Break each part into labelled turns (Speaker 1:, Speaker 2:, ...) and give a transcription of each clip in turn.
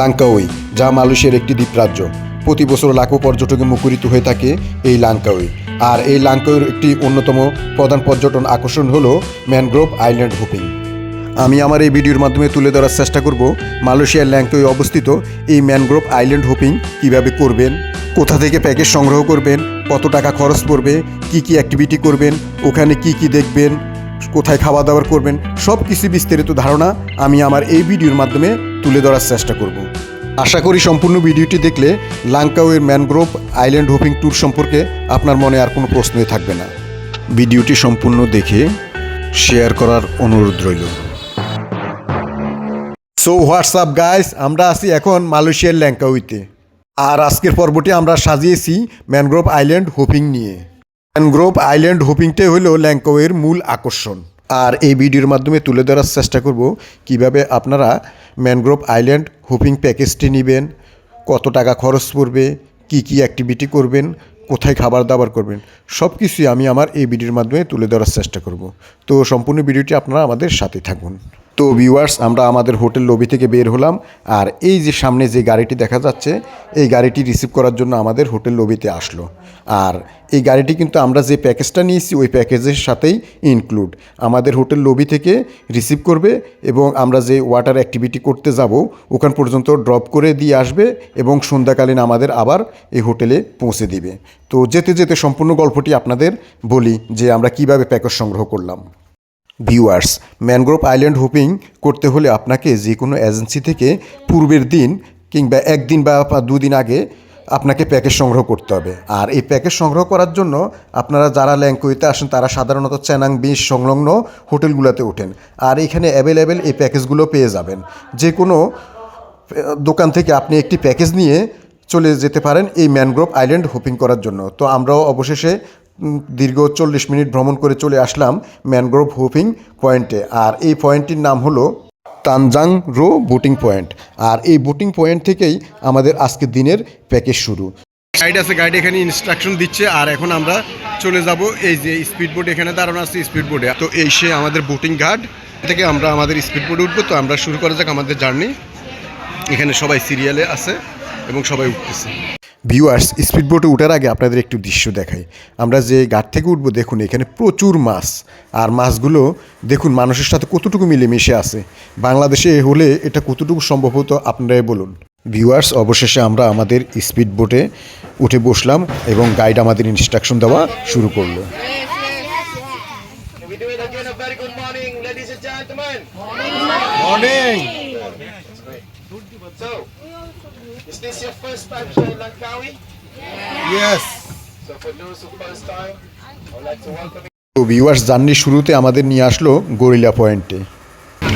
Speaker 1: Langkawi, যা মালয়েশিয়ার একটি দ্বীপরাজ্য। প্রতি বছর লাখো পর্যটকে মুখরিত হয়ে থাকে এই লাঙ্কাউই। আর এই লাঙ্কাউইয়ের একটি অন্যতম প্রধান পর্যটন আকর্ষণ হলো ম্যানগ্রোভ আইল্যান্ড হোপিং। আমি আমার এই ভিডিওর মাধ্যমে তুলে ধরার চেষ্টা করব মালয়েশিয়ার ল্যাংটোয় অবস্থিত এই ম্যানগ্রোভ আইল্যান্ড হোপিং কীভাবে করবেন, কোথা থেকে প্যাকেজ সংগ্রহ করবেন, কত টাকা খরচ পড়বে, কি কি অ্যাক্টিভিটি করবেন, ওখানে কি কি দেখবেন, কোথায় খাওয়া দাওয়া করবেন সব কিছু বিস্তারিত ধারণা আমি আমার এই ভিডিওর মাধ্যমে তুলে ধরার চেষ্টা করব। আশা করি সম্পূর্ণ ভিডিওটি দেখলে লাঙ্কাওয়ের ম্যানগ্রোভ আইল্যান্ড হোপিং ট্যুর সম্পর্কে আপনার মনে আর কোনো প্রশ্নই থাকবে না। ভিডিওটি সম্পূর্ণ দেখে শেয়ার করার অনুরোধ রইল। সো হোয়াটসঅ্যাপ গাইস আমরা আছি এখন মালয়েশিয়ার ল্যাঙ্কাউইতে আর আজকের পর্বটি আমরা সাজিয়েছি ম্যানগ্রোভ আইল্যান্ড হোপিং নিয়ে। ম্যানগ্রোভ আইল্যান্ড হোপিংটাই হলো ল্যাঙ্কাওয়ের মূল আকর্ষণ। আর এই ভিডিওর মাধ্যমে তুলে ধরার চেষ্টা করব কীভাবে আপনারা ম্যানগ্রোভ আইল্যান্ড হুপিং প্যাকেজটি নেবেন, কত টাকা খরচ পড়বে, কি কি অ্যাক্টিভিটি করবেন, কোথায় খাবার দাবার করবেন সব কিছুই আমি আমার এই ভিডিওর মাধ্যমে তুলে ধরার চেষ্টা করব। তো সম্পূর্ণ ভিডিওটি আপনারা আমাদের সাথে থাকুন। তো ভিউয়ার্স আমরা আমাদের হোটেল লবি থেকে বের হলাম। আর এই যে সামনে যে গাড়িটি দেখা যাচ্ছে, এই গাড়িটি রিসিভ করার জন্য আমাদের হোটেল লবিতে আসলো। আর এই গাড়িটি কিন্তু আমরা যে প্যাকেজটা নিয়েছি, ওই প্যাকেজের সাথেই ইনক্লুড আমাদের হোটেল লবি থেকে রিসিভ করবে এবং আমরা যে ওয়াটার অ্যাক্টিভিটি করতে যাব, ওখান পর্যন্ত ড্রপ করে দিয়ে আসবে এবং সন্ধ্যাকালীন আমাদের আবার এই হোটেলে পৌঁছে দিবে। তো যেতে যেতে সম্পূর্ণ গল্পটি আপনাদের বলি যে আমরা কীভাবে প্যাকেজ সংগ্রহ করলাম। ভিউয়ার্স ম্যানগ্রোভ আইল্যান্ড হোপিং করতে হলে আপনাকে যে কোনো এজেন্সি থেকে পূর্বের দিন কিংবা একদিন বা দুদিন আগে আপনাকে প্যাকেজ সংগ্রহ করতে হবে। আর এই প্যাকেজ সংগ্রহ করার জন্য আপনারা যারা ল্যাঙ্কুইতে আসেন, তারা সাধারণত চ্যানাং বিচ সংলগ্ন হোটেলগুলোতে ওঠেন। আর এখানে অ্যাভেলেবেল এই প্যাকেজগুলো পেয়ে যাবেন। যে কোনো দোকান থেকে আপনি একটি প্যাকেজ নিয়ে চলে যেতে পারেন এই ম্যানগ্রোভ আইল্যান্ড হোপিং করার জন্য। তো আমরাও অবশেষে দীর্ঘ চল্লিশ মিনিট ভ্রমণ করে চলে আসলাম ম্যানগ্রোভ হোপিং পয়েন্টে। আর এই পয়েন্টটির নাম হলো তানজাং রো বোটিং পয়েন্ট। আর এই বোটিং পয়েন্ট থেকেই আমাদের আজকের দিনের প্যাকেজ শুরু। গাইড আছে গাইড এখানে ইনস্ট্রাকশন দিচ্ছে। আর এখন আমরা চলে যাব এই যে স্পিড বোট এখানে দাঁড়ানো আছে স্পিড বোটে তো এই সে আমাদের বোটিং ঘাট থেকে আমরা আমাদের স্পিড বোটে উঠবো। তো আমরা শুরু করা যাক আমাদের জার্নি এখানে সবাই সিরিয়ালে আছে এবং সবাই উঠতেছে। ভিউয়ার্স স্পিড বোটে ওঠার আগে আপনাদের একটু দৃশ্য দেখাই। আমরা যে ঘাট থেকে উঠবো দেখুন এখানে প্রচুর মাছ। আর মাছগুলো দেখুন মানুষের সাথে কতটুকু মিলেমিশে আছে। বাংলাদেশে হলে এটা কতটুকু সম্ভব হতো আপনারাই বলুন। ভিউয়ার্স অবশেষে আমরা আমাদের স্পিড বোটে উঠে বসলাম এবং গাইড আমাদের ইনস্ট্রাকশন দেওয়া শুরু করল।
Speaker 2: Morning, ladies and gentlemen.
Speaker 1: Morning
Speaker 2: So, is this your first time here in Langkawi?
Speaker 1: Yes
Speaker 2: So, for those who first time, I would like to welcome
Speaker 1: তো ভিউয়ার্স জার্নির শুরুতে আমাদের নিয়ে আসলো গরিলা পয়েন্টে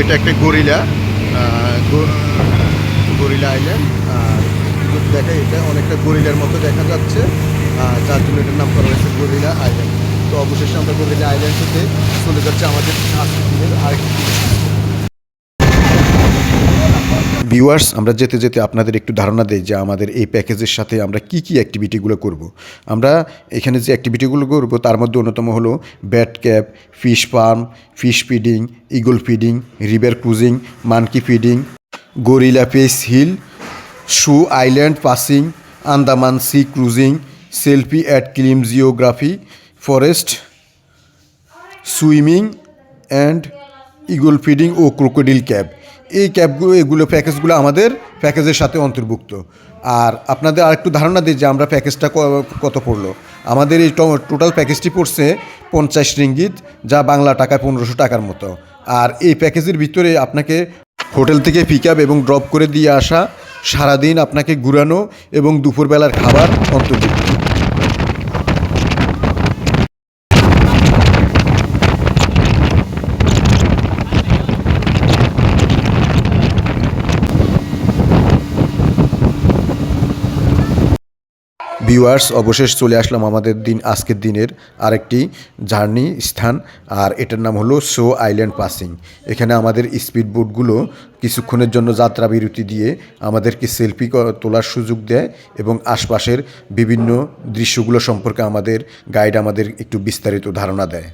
Speaker 1: এটা একটা গরিলা গরিলা আইল্যান্ড দেখা এটা অনেকটা গরিলার মতো দেখা যাচ্ছে যার জন্য এটার নাম করা হয়েছে গরিলা আইল্যান্ড তো অবশেষে আমরা গরিলা আইল্যান্ড থেকে চলে যাচ্ছে আমাদের আরেকটি ভিউয়ার্স আমরা যেতে যেতে আপনাদের একটু ধারণা দেই যে আমাদের এই প্যাকেজের সাথে আমরা কি কি অ্যাক্টিভিটিগুলো করব। আমরা এখানে যে অ্যাক্টিভিটিগুলো করব, তার মধ্যে অন্যতম হলো bat cap fish farm fish feeding eagle feeding river cruising monkey feeding gorilla face hill shoe island passing Andaman sea cruising selfie at Kilim geography forest swimming and eagle feeding O crocodile cab এই ক্যাবগুলো এগুলো প্যাকেজগুলো আমাদের প্যাকেজের সাথে অন্তর্ভুক্ত। আর আপনাদের আরেকটু ধারণা দিই যে আমরা প্যাকেজটা কত পড়ল? আমাদের এই টোটাল প্যাকেজটি পড়ছে পঞ্চাশ রিঙ্গিত, যা বাংলা টাকায় পনেরোশো টাকার মতো। আর এই প্যাকেজের ভিতরে আপনাকে হোটেল থেকে পিক আপ এবং ড্রপ করে দিয়ে আসা, সারাদিন আপনাকে ঘুরানো এবং দুপুরবেলার খাবার অন্তর্ভুক্ত। ভিউয়ার্স অবশেষ চলে আসলাম আমাদের দিন, আজকের দিনের আরেকটি জার্নি স্থান, আর এটার নাম হলো শো আইল্যান্ড পাসিং এখানে আমাদের স্পিড বোটগুলো কিছুক্ষণের জন্য যাত্রা বিরতি দিয়ে আমাদেরকে সেলফি তোলার সুযোগ দেয় এবং আশপাশের বিভিন্ন দৃশ্যগুলো সম্পর্কে আমাদের গাইড আমাদের একটু বিস্তারিত ধারণা দেয়।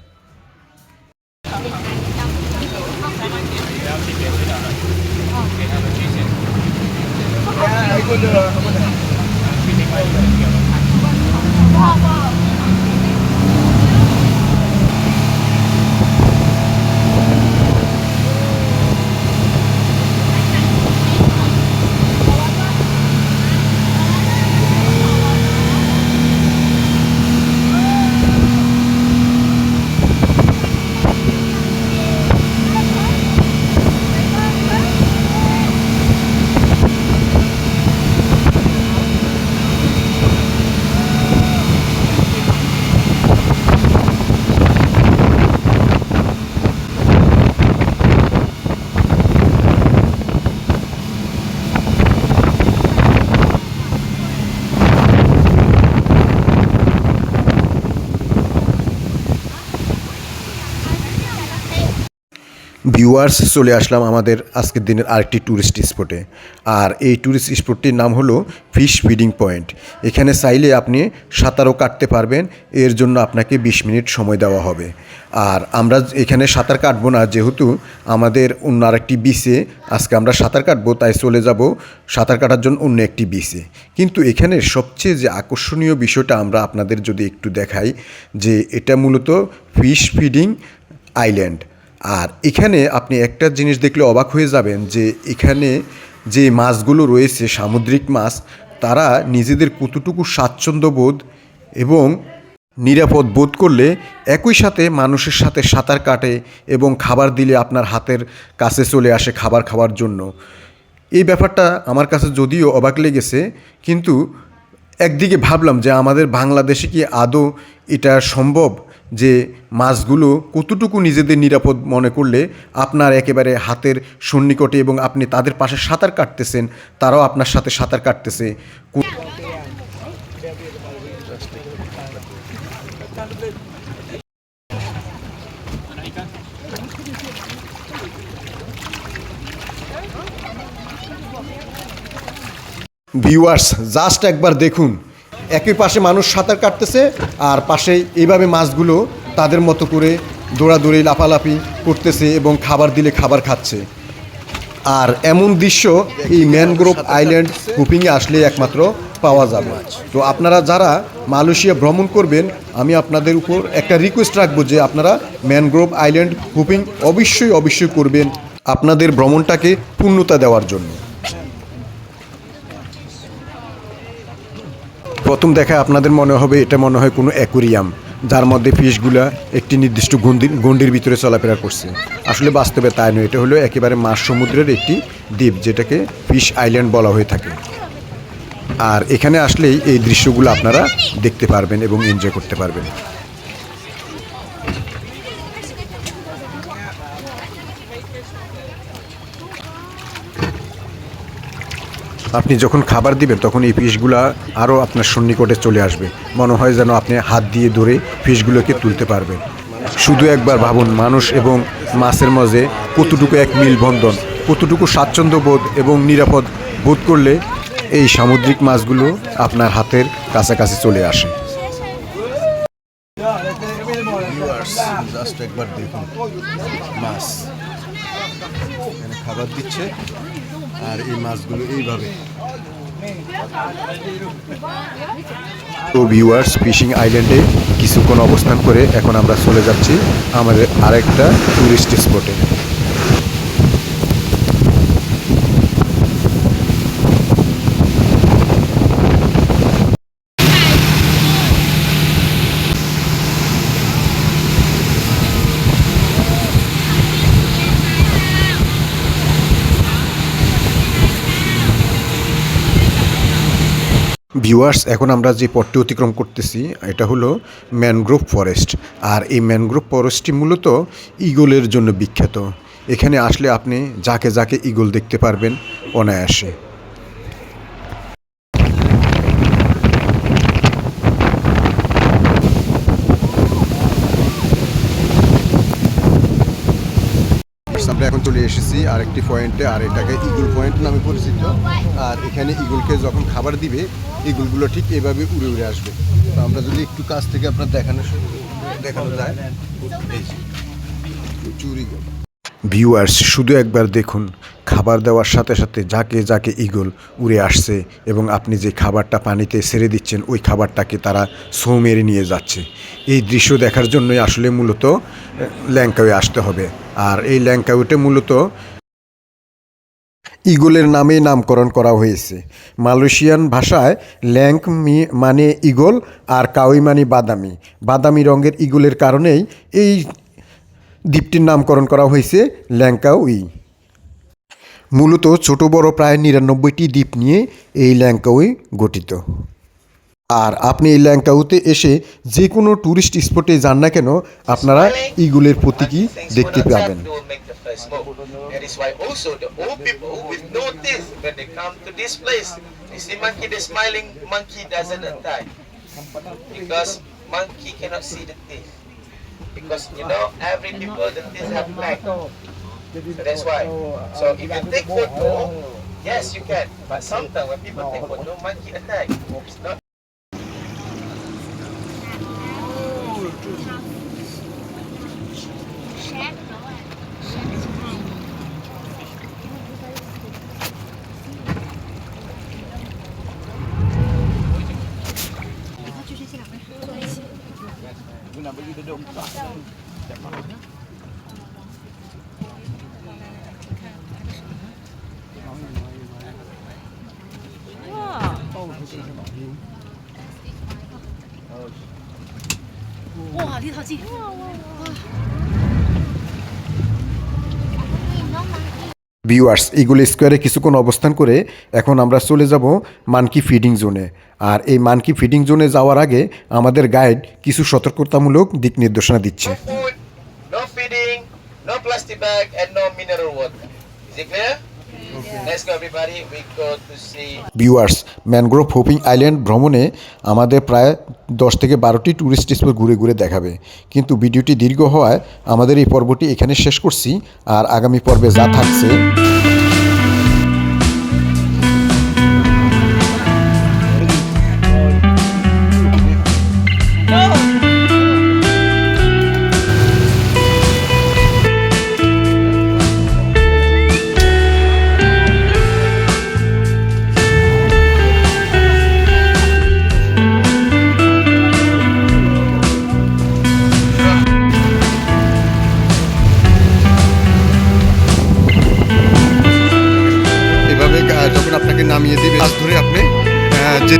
Speaker 1: ভিউয়ার্স চলে আসলাম আমাদের আজকের দিনের আরেকটি ট্যুরিস্ট স্পটে আর এই ট্যুরিস্ট স্পটটির নাম হলো ফিশ ফিডিং পয়েন্ট এখানে চাইলে আপনি সাঁতারও কাটতে পারবেন, এর জন্য আপনাকে বিশ মিনিট সময় দেওয়া হবে। আর আমরা এখানে সাঁতার কাটবো না, যেহেতু আমাদের অন্য আরেকটি বিচে আজকে আমরা সাঁতার কাটবো, তাই চলে যাব সাঁতার কাটার জন্য অন্য একটি বিচে কিন্তু এখানে সবচেয়ে যে আকর্ষণীয় বিষয়টা আমরা আপনাদের যদি একটু দেখাই, যে এটা মূলত ফিশ ফিডিং আইল্যান্ড আর এখানে আপনি একটা জিনিস দেখলে অবাক হয়ে যাবেন যে এখানে যে মাছগুলো রয়েছে, সামুদ্রিক মাছ, তারা নিজেদের কতটুকু স্বাচ্ছন্দ্য বোধ এবং নিরাপদ বোধ করলে একই সাথে মানুষের সাথে সাঁতার কাটে এবং খাবার দিলে আপনার হাতের কাছে চলে আসে খাবার খাওয়ার জন্য। এই ব্যাপারটা আমার কাছে যদিও অবাক লেগেছে, কিন্তু একদিকে ভাবলাম যে আমাদের বাংলাদেশে কি আদৌ এটা সম্ভব? যে মাছগুলো কতটুকু নিজেদের নিরাপদ মনে করলে আপনার একেবারে হাতের সন্নিকটে এবং আপনি তাদের পাশে সাঁতার কাটতেছেন, তারাও আপনার সাথে সাঁতার কাটতেছে। ভিউয়ার্স জাস্ট একবার দেখুন। একই পাশে মানুষ সাঁতার কাটতেছে আর পাশে এইভাবে মাছগুলো তাদের মতো করে দৌড়াদৌড়ি, লাফালাফি করতেছে এবং খাবার দিলে খাবার খাচ্ছে। আর এমন দৃশ্য এই ম্যানগ্রোভ আইল্যান্ড হুপিংয়ে আসলে একমাত্র পাওয়া যাবে। তো আপনারা যারা মালয়েশিয়া ভ্রমণ করবেন, আমি আপনাদের উপর একটা রিকোয়েস্ট রাখব যে আপনারা ম্যানগ্রোভ আইল্যান্ড হুপিং অবশ্যই অবশ্যই করবেন আপনাদের ভ্রমণটাকে পূর্ণতা দেওয়ার জন্য। প্রথম দেখা আপনাদের মনে হবে এটা মনে হয় কোনো অ্যাকুরিয়াম, যার মধ্যে ফিশগুলা একটি নির্দিষ্ট গন্ডির গন্ডির ভিতরে চলাফেরা করছে। আসলে বাস্তবে তাই নয়, এটা হলো একেবারে মাছ সমুদ্রের একটি দ্বীপ, যেটাকে ফিশ আইল্যান্ড বলা হয়ে থাকে। আর এখানে আসলেই এই দৃশ্যগুলো আপনারা দেখতে পারবেন এবং এনজয় করতে পারবেন। আপনি যখন খাবার দিবেন, তখন এই ফিশগুলা আরও আপনার সন্নিকটে চলে আসবে। মনে হয় যেন আপনি হাত দিয়ে ধরে ফিশগুলোকে তুলতে পারবেন। শুধু একবার ভাবুন, মানুষ এবং মাছের মাঝে কতটুকু এক মিলবন্ধন, কতটুকু স্বাচ্ছন্দ্য বোধ এবং নিরাপদ বোধ করলে এই সামুদ্রিক মাছগুলো আপনার হাতের কাছাকাছি চলে আসে। একবার দেখুন, মাছ খাবার দিচ্ছে। আর এই মাছগুলো এইভাবে। তো ভিউয়ার্স ফিশিং আইল্যান্ডে কিছুক্ষণ অবস্থান করে এখন আমরা চলে যাচ্ছি আমাদের আরেকটা টুরিস্ট স্পটে ভিউয়ার্স এখন আমরা যে পথটি অতিক্রম করতেছি, এটা হলো ম্যানগ্রোভ ফরেস্ট আর এই ম্যানগ্রোভ ফরেস্টটি মূলত ইগলের জন্য বিখ্যাত। এখানে আসলে আপনি যাকে যাকে ইগল দেখতে পারবেন অনায়াসে। আমরা এখন চলে এসেছি আরেকটি পয়েন্টে আর এটাকে ইগুল পয়েন্ট নামে পরিচিত। আর এখানে ইগুলকে যখন খাবার দিবে ইগুলগুলো ঠিক এভাবে উড়ে উড়ে আসবে। তো আমরা যদি একটু কাছ থেকে আপনার দেখানো দেখানো যায়। চুরি ভিউয়ার্স শুধু একবার দেখুন, খাবার দেওয়ার সাথে সাথে যাকে যাকে ইগল উড়ে আসছে এবং আপনি যে খাবারটা পানিতে ছেড়ে দিচ্ছেন, ওই খাবারটাকে তারা সো মেরে নিয়ে যাচ্ছে। এই দৃশ্য দেখার জন্যই আসলে মূলত ল্যাংকাউয়ে আসতে হবে। আর এই ল্যাংকাউতে মূলত ইগলের নামে নামকরণ করা হয়েছে। মালয়েশিয়ান ভাষায় ল্যাংক মি মানে ইগল আর কাউই মানে বাদামি। বাদামি রঙের ইগলের কারণেই এই দ্বীপটির নামকরণ করা হয়েছে ল্যাঙ্কাউই মূলত ছোট বড় প্রায় নিরানব্বইটি দ্বীপ নিয়ে এই ল্যাঙ্কাউই গঠিত। আর আপনি এই ল্যাঙ্কাউতে এসে যে কোনো ট্যুরিস্ট স্পটে যান না কেন, আপনারা ইগুলের প্রতীকী দেখতে পাবেন।
Speaker 2: Because you know, every people the teeth have black. So that's why. So if you take photo, yes you can. But sometimes when people take photo, no monkey attack. It's not
Speaker 3: 哇，离好近！
Speaker 1: viewers eagle স্কোয়ারে কিছুক্ষণ অবস্থান করে এখন আমরা চলে যাব monkey feeding জোনে আর এই মানকি ফিডিং জোনে যাওয়ার আগে আমাদের গাইড কিছু সতর্কতামূলক দিক নির্দেশনা দিচ্ছে
Speaker 2: no food, no feeding, no plastic bag, and no mineral water. Is it clear?
Speaker 1: viewers mangrove hopping island ভ্রমণে আমাদের প্রায় দশ থেকে বারোটি ট্যুরিস্ট স্পট ঘুরে ঘুরে দেখাবে। কিন্তু ভিডিওটি দীর্ঘ হওয়ায় আমাদের এই পর্বটি এখানে শেষ করছি। আর আগামী পর্বে যা থাকছে নামিয়ে দিবে ধরে আপনি যে